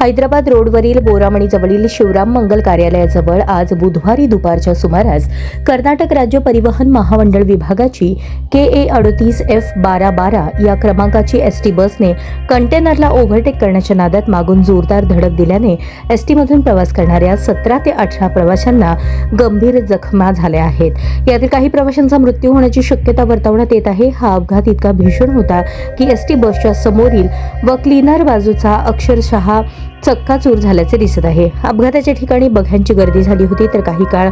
Hyderabad रोडवरील बोरामणीजवळील शिवराम मंगल कार्यालयाजवळ आज बुधवारी दुपारच्या सुमारास कर्नाटक राज्य परिवहन महामंडळ विभागाची के ए अडतीस एफ बारा बारा या क्रमांकाची एस टी बसने कंटेनरला ओव्हरटेक करण्याच्या नादात मागून जोरदार धडक दिल्याने एस टीमधून प्रवास करणाऱ्या सतरा ते अठरा प्रवाशांना गंभीर जखमा झाल्या आहेत. यातील काही प्रवाशांचा मृत्यू होण्याची शक्यता वर्तवण्यात येत आहे. हा अपघात इतका भीषण होता की एस टी बसच्या समोरील व क्लीनर बाजूचा अक्षरशः चक्काचूर झाल्याचे दिसत आहे. अपघाताच्या ठिकाणी बघ्यांची गर्दी झाली होती तर काही काळ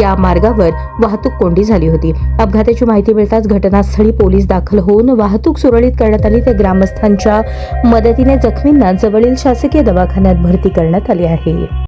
या मार्गावर वाहतूक कोंडी झाली होती. अपघाताची माहिती मिळताच घटनास्थळी पोलीस दाखल होऊन वाहतूक सुरळीत करण्यात आली. तर ग्रामस्थांच्या मदतीने जखमींना जवळील शासकीय दवाखान्यात भरती करण्यात आली आहे.